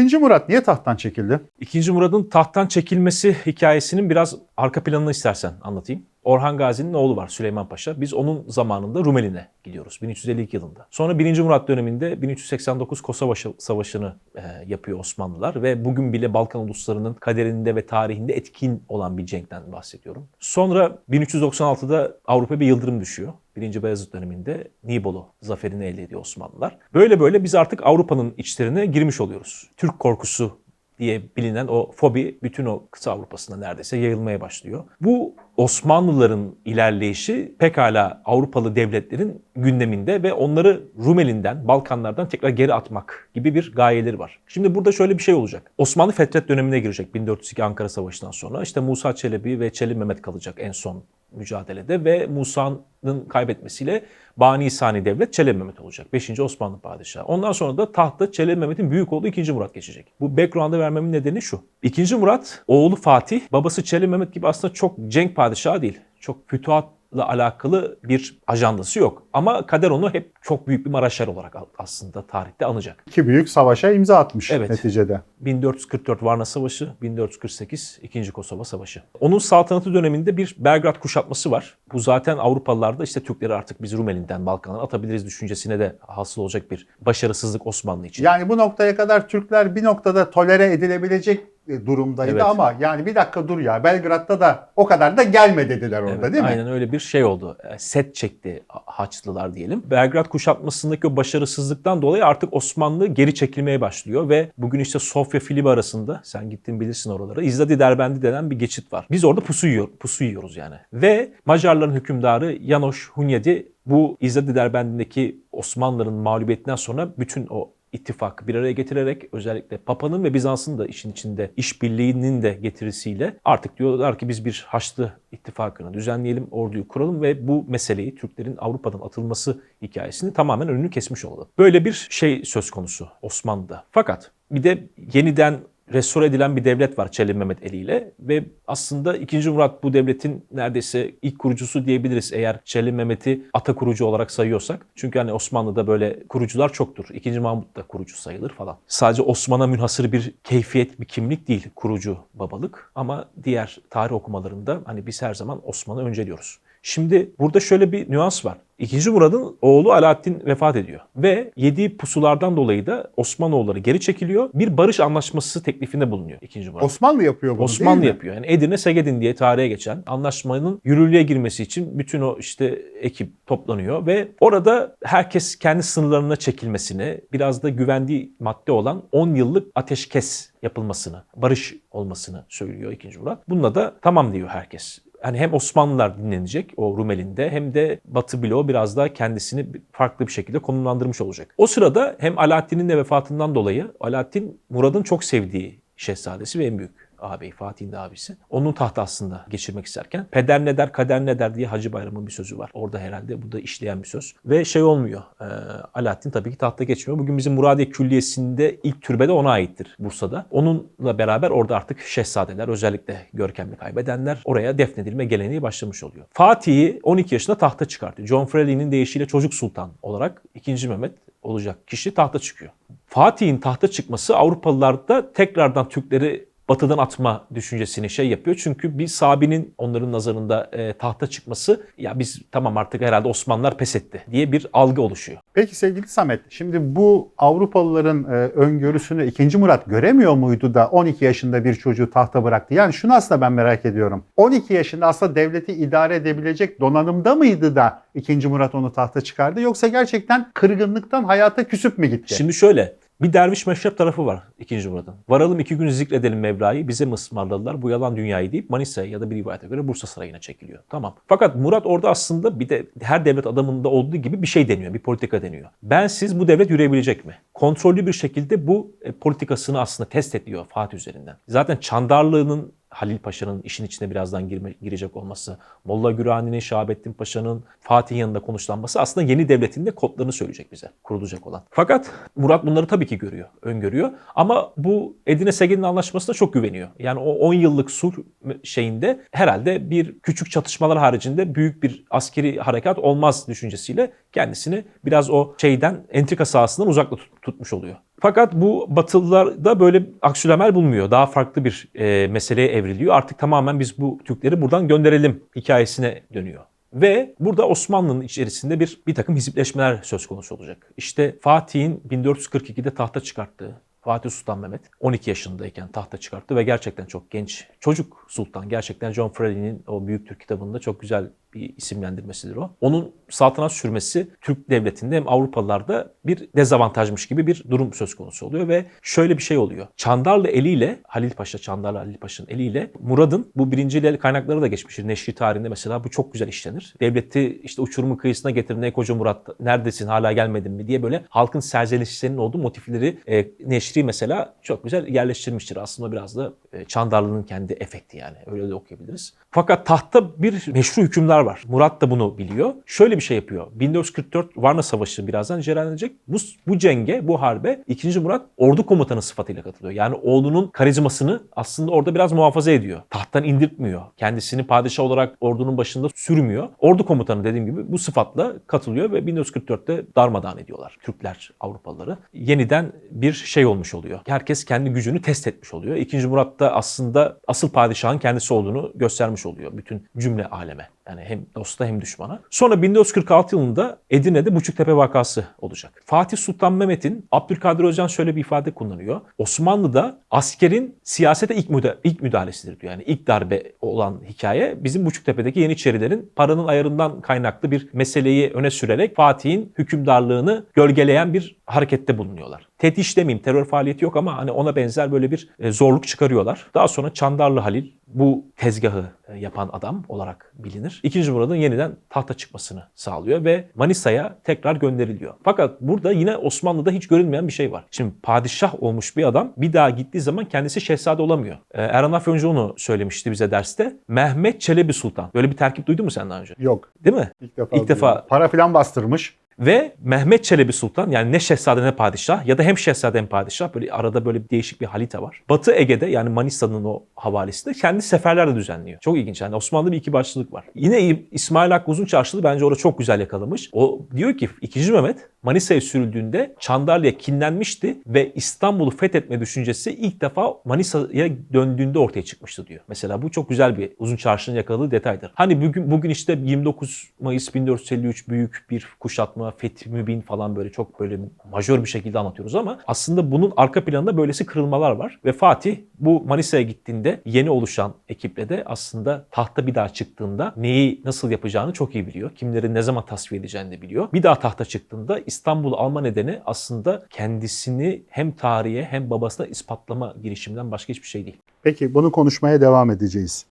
İkinci Murat niye tahttan çekildi? İkinci Murad'ın tahttan çekilmesi hikayesinin biraz arka planını istersen anlatayım. Orhan Gazi'nin oğlu var Süleyman Paşa. Biz onun zamanında Rumeli'ne gidiyoruz 1352 yılında. Sonra 1. Murat döneminde 1389 Kosova Savaşı'nı e, yapıyor Osmanlılar ve bugün bile Balkan uluslarının kaderinde ve tarihinde etkin olan bir cenkten bahsediyorum. Sonra 1396'da Avrupa bir yıldırım düşüyor. 1. Beyazıt döneminde Nibolu zaferini elde ediyor Osmanlılar. Böyle böyle biz artık Avrupa'nın içlerine girmiş oluyoruz. Türk korkusu diye bilinen o fobi bütün o kıta Avrupa'sında neredeyse yayılmaya başlıyor. Bu Osmanlıların ilerleyişi pekala Avrupalı devletlerin gündeminde ve onları Rumeli'nden, Balkanlardan tekrar geri atmak gibi bir gayeleri var. Şimdi burada şöyle bir şey olacak. Osmanlı Fetret dönemine girecek 1402 Ankara Savaşı'ndan sonra. İşte Musa Çelebi ve Çelebi Mehmet kalacak en son mücadelede ve Musa'nın kaybetmesiyle Bani Sani Devlet Çelebi Mehmet olacak. 5. Osmanlı Padişahı. Ondan sonra da tahta Çelebi Mehmet'in büyük oğlu 2. Murat geçecek. Bu background'ı vermemin nedeni şu. 2. Murat oğlu Fatih, babası Çelebi Mehmet gibi aslında çok cenk padişahı değil. Çok fütuhatla alakalı bir ajandası yok. Ama kader onu hep çok büyük bir Maraşer olarak aslında tarihte anacak. İki büyük savaşa imza atmış Evet. neticede. 1444 Varna Savaşı, 1448 2. Kosova Savaşı. Onun saltanatı döneminde bir Belgrad kuşatması var. Bu zaten Avrupalılarda işte Türkleri artık biz Rumeli'den Balkan'a atabiliriz düşüncesine de hasıl olacak bir başarısızlık Osmanlı için. Yani bu noktaya kadar Türkler bir noktada tolere edilebilecek durumdaydı Evet. ama yani bir dakika dur ya Belgrad'da da o kadar da gelme dediler orada Evet, değil mi? Aynen öyle bir şey oldu. E, Set çekti Haçlılar diyelim. Belgrad kuşatmasındaki o başarısızlıktan dolayı artık Osmanlı geri çekilmeye başlıyor ve bugün işte Sofya Filibi arasında sen gittin bilirsin oralara. İzzadi Derbendi denen bir geçit var. Biz orada pusu, yiyor, pusu yiyoruz yani. Ve Macarların hükümdarı Janosch Hunyadi bu İzzadi Derbendi'ndeki Osmanlıların mağlubiyetinden sonra bütün o ittifakı bir araya getirerek özellikle Papa'nın ve Bizans'ın da işin içinde işbirliğinin de getirisiyle artık diyorlar ki biz bir Haçlı ittifakını düzenleyelim, orduyu kuralım ve bu meseleyi Türklerin Avrupa'dan atılması hikayesini tamamen önünü kesmiş oldu. Böyle bir şey söz konusu Osmanlı'da. Fakat bir de yeniden restore edilen bir devlet var Çelebi Mehmet eliyle ve aslında 2. Murat bu devletin neredeyse ilk kurucusu diyebiliriz eğer Çelebi Mehmet'i ata kurucu olarak sayıyorsak. Çünkü hani Osmanlı'da böyle kurucular çoktur. 2. Mahmut da kurucu sayılır falan. Sadece Osman'a münhasır bir keyfiyet, bir kimlik değil kurucu babalık ama diğer tarih okumalarında hani biz her zaman Osman'ı önceliyoruz. Şimdi burada şöyle bir nüans var. İkinci Murad'ın oğlu Alaaddin vefat ediyor. Ve yediği pusulardan dolayı da Osmanoğulları geri çekiliyor. Bir barış anlaşması teklifinde bulunuyor ikinci Murat. Osmanlı yapıyor bunu Osmanlı değil mi? yapıyor. Yani Edirne Segedin diye tarihe geçen anlaşmanın yürürlüğe girmesi için bütün o işte ekip toplanıyor ve orada herkes kendi sınırlarına çekilmesini, biraz da güvendiği madde olan 10 yıllık ateşkes yapılmasını, barış olmasını söylüyor 2. Murat. Bununla da tamam diyor herkes hani hem Osmanlılar dinlenecek o Rumeli'nde hem de Batı bloğu biraz daha kendisini farklı bir şekilde konumlandırmış olacak. O sırada hem Alaaddin'in de vefatından dolayı Alaaddin Murad'ın çok sevdiği şehzadesi ve en büyük ağabey Fatih'in de abisi. Onun tahtı aslında geçirmek isterken peder ne der kader ne der diye Hacı Bayram'ın bir sözü var. Orada herhalde bu da işleyen bir söz. Ve şey olmuyor. E, Alaaddin tabii ki tahta geçmiyor. Bugün bizim Muradiye Külliyesi'nde ilk türbede ona aittir Bursa'da. Onunla beraber orada artık şehzadeler özellikle görkemli kaybedenler oraya defnedilme geleneği başlamış oluyor. Fatih'i 12 yaşında tahta çıkartıyor. John Freli'nin deyişiyle çocuk sultan olarak 2. Mehmet olacak kişi tahta çıkıyor. Fatih'in tahta çıkması Avrupalılarda tekrardan Türkleri batıdan atma düşüncesini şey yapıyor. Çünkü bir Sabi'nin onların nazarında e, tahta çıkması ya biz tamam artık herhalde Osmanlılar pes etti diye bir algı oluşuyor. Peki sevgili Samet, şimdi bu Avrupalıların e, öngörüsünü 2. Murat göremiyor muydu da 12 yaşında bir çocuğu tahta bıraktı? Yani şunu aslında ben merak ediyorum. 12 yaşında aslında devleti idare edebilecek donanımda mıydı da 2. Murat onu tahta çıkardı? Yoksa gerçekten kırgınlıktan hayata küsüp mü gitti? Şimdi şöyle bir derviş meşrep tarafı var ikinci Murat'ın. Varalım iki gün zikredelim Mevla'yı bize mi ısmarladılar bu yalan dünyayı deyip Manisa'ya ya da bir rivayete göre Bursa Sarayı'na çekiliyor. Tamam. Fakat Murat orada aslında bir de her devlet adamında olduğu gibi bir şey deniyor. Bir politika deniyor. Ben siz bu devlet yürüyebilecek mi? Kontrollü bir şekilde bu e, politikasını aslında test ediyor Fatih üzerinden. Zaten Çandarlı'nın Halil Paşa'nın işin içine birazdan girme, girecek olması, Molla Gürani'nin, Şahabettin Paşa'nın Fatih'in yanında konuşlanması aslında yeni devletin de kodlarını söyleyecek bize kurulacak olan. Fakat Murat bunları tabii ki görüyor, öngörüyor. Ama bu Edirne Segen'in anlaşmasına çok güveniyor. Yani o 10 yıllık sulh şeyinde herhalde bir küçük çatışmalar haricinde büyük bir askeri harekat olmaz düşüncesiyle kendisini biraz o şeyden entrika sahasından uzakta tut- tutmuş oluyor. Fakat bu Batılılar da böyle aksülamel bulmuyor. Daha farklı bir e, meseleye evriliyor. Artık tamamen biz bu Türkleri buradan gönderelim hikayesine dönüyor. Ve burada Osmanlı'nın içerisinde bir bir takım hizipleşmeler söz konusu olacak. İşte Fatih'in 1442'de tahta çıkarttığı Fatih Sultan Mehmet 12 yaşındayken tahta çıkarttı ve gerçekten çok genç çocuk sultan. Gerçekten John Fraley'nin o Büyük Türk kitabında çok güzel bir isimlendirmesidir o. Onun saltanat sürmesi Türk devletinde hem Avrupalılarda bir dezavantajmış gibi bir durum söz konusu oluyor ve şöyle bir şey oluyor. Çandarlı eliyle Halil Paşa, Çandarlı Halil Paşa'nın eliyle Murad'ın bu birinci el kaynakları da geçmiştir. Neşri tarihinde mesela bu çok güzel işlenir. Devleti işte uçurumun kıyısına getirin ey koca Murat neredesin hala gelmedin mi diye böyle halkın serzenişlerinin olduğu motifleri e, Neşri mesela çok güzel yerleştirmiştir. Aslında biraz da e, Çandarlı'nın kendi efekti yani öyle de okuyabiliriz. Fakat tahtta bir meşru hükümler var. Murat da bunu biliyor. Şöyle bir şey yapıyor. 1444 Varna Savaşı birazdan edecek. Bu, bu cenge, bu harbe 2. Murat ordu komutanı sıfatıyla katılıyor. Yani oğlunun karizmasını aslında orada biraz muhafaza ediyor. Tahttan indirtmiyor. Kendisini padişah olarak ordunun başında sürmüyor. Ordu komutanı dediğim gibi bu sıfatla katılıyor ve 1444'te darmadağın ediyorlar Türkler, Avrupalıları. Yeniden bir şey olmuş oluyor. Herkes kendi gücünü test etmiş oluyor. 2. Murat da aslında asıl padişahın kendisi olduğunu göstermiş oluyor bütün cümle aleme. Yani hem dosta hem düşmana. Sonra 1446 yılında Edirne'de Buçuktepe vakası olacak. Fatih Sultan Mehmet'in Abdülkadir Özcan şöyle bir ifade kullanıyor. Osmanlı'da askerin siyasete ilk, müda- ilk müdahalesidir diyor. Yani ilk darbe olan hikaye bizim Buçuktepe'deki Yeniçerilerin paranın ayarından kaynaklı bir meseleyi öne sürerek Fatih'in hükümdarlığını gölgeleyen bir harekette bulunuyorlar. Tetiş demeyeyim terör faaliyeti yok ama hani ona benzer böyle bir e, zorluk çıkarıyorlar. Daha sonra Çandarlı Halil bu tezgahı e, yapan adam olarak bilinir. İkinci Murad'ın yeniden tahta çıkmasını sağlıyor ve Manisa'ya tekrar gönderiliyor. Fakat burada yine Osmanlı'da hiç görülmeyen bir şey var. Şimdi padişah olmuş bir adam bir daha gittiği zaman kendisi şehzade olamıyor. Ee, Erhan Afyoncuoğlu söylemişti bize derste. Mehmet Çelebi Sultan. Böyle bir terkip duydun mu sen daha önce? Yok. Değil mi? İlk defa. İlk defa-. Para falan bastırmış. Ve Mehmet Çelebi Sultan yani ne şehzade ne padişah ya da hem şehzade hem padişah böyle arada böyle bir değişik bir halita var. Batı Ege'de yani Manisa'nın o havalesinde kendi seferler de düzenliyor. Çok ilginç yani Osmanlı'da bir iki başlılık var. Yine İsmail Hakkı Uzun Çarşılı bence orada çok güzel yakalamış. O diyor ki 2. Mehmet Manisa'ya sürüldüğünde Çandarlı'ya kinlenmişti ve İstanbul'u fethetme düşüncesi ilk defa Manisa'ya döndüğünde ortaya çıkmıştı diyor. Mesela bu çok güzel bir Uzun Çarşı'nın yakaladığı detaydır. Hani bugün bugün işte 29 Mayıs 1453 büyük bir kuşatma, Fethi Mübin falan böyle çok böyle majör bir şekilde anlatıyoruz ama aslında bunun arka planında böylesi kırılmalar var ve Fatih bu Manisa'ya gittiğinde yeni oluşan ekiple de aslında tahta bir daha çıktığında neyi nasıl yapacağını çok iyi biliyor. Kimleri ne zaman tasfiye edeceğini de biliyor. Bir daha tahta çıktığında İstanbul'u alma nedeni aslında kendisini hem tarihe hem babasına ispatlama girişiminden başka hiçbir şey değil. Peki bunu konuşmaya devam edeceğiz.